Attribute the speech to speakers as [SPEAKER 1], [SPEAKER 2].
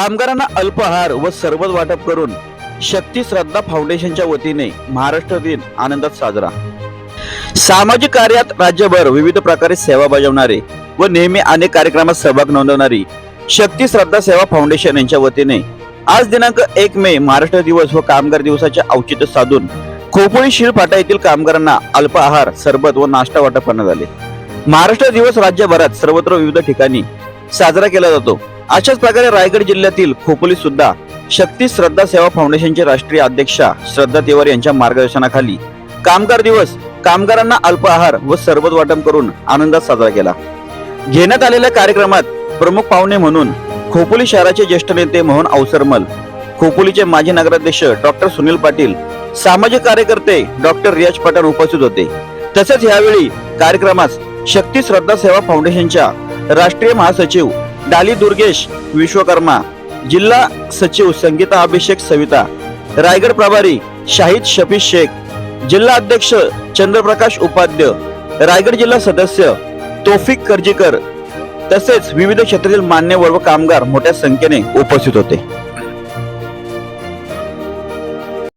[SPEAKER 1] कामगारांना अल्पहार व सरबत वाटप करून शक्ती श्रद्धा फाउंडेशनच्या वतीने महाराष्ट्र दिन आनंदात साजरा. सामाजिक कार्यात राज्यभर विविध प्रकारे सेवा बजावणारे व नेहमी अनेक कार्यक्रमात सहभाग नोंदवणारी शक्ती श्रद्धा सेवा फाउंडेशन यांच्या वतीने आज दिनांक एक मे महाराष्ट्र दिवस व कामगार दिवसाचे औचित्य साधून खोपोळी शिळफाटा येथील कामगारांना अल्प आहार सरबत व नाश्ता वाटप करण्यात आले. महाराष्ट्र दिवस राज्यभरात सर्वत्र विविध ठिकाणी साजरा केला जातो. अशाच प्रकारे रायगड जिल्ह्यातील खोपोली सुद्धा शक्ती श्रद्धा सेवा फाउंडेशनचे राष्ट्रीय अध्यक्षा श्रद्धा तिवार यांच्या मार्गदर्शनाखाली कामगार दिवस कामगारांना अल्प आहार व सरबत वाटप करून आनंदात साजरा केला. घेण्यात आलेल्या कार्यक्रमात प्रमुख पाहुणे म्हणून खोपोली शहराचे ज्येष्ठ नेते मोहन अवसरमल खोपोलीचे माजी नगराध्यक्ष डॉक्टर सुनील पाटील सामाजिक कार्यकर्ते डॉक्टर रियाज पठाण उपस्थित होते. तसेच यावेळी कार्यक्रमास शक्ती श्रद्धा सेवा फाउंडेशनच्या राष्ट्रीय महासचिव डाली दुर्गेश विश्वकर्मा जिल्हा सचिव संगीता अभिषेक सविता रायगड प्रभारी शाहिद शफी शेख जिल्हा अध्यक्ष चंद्रप्रकाश उपाध्य रायगड जिल्हा सदस्य तोफिक कर्जीकर तसेच विविध क्षेत्रातील मान्यवर व कामगार मोठ्या संख्येने उपस्थित होते.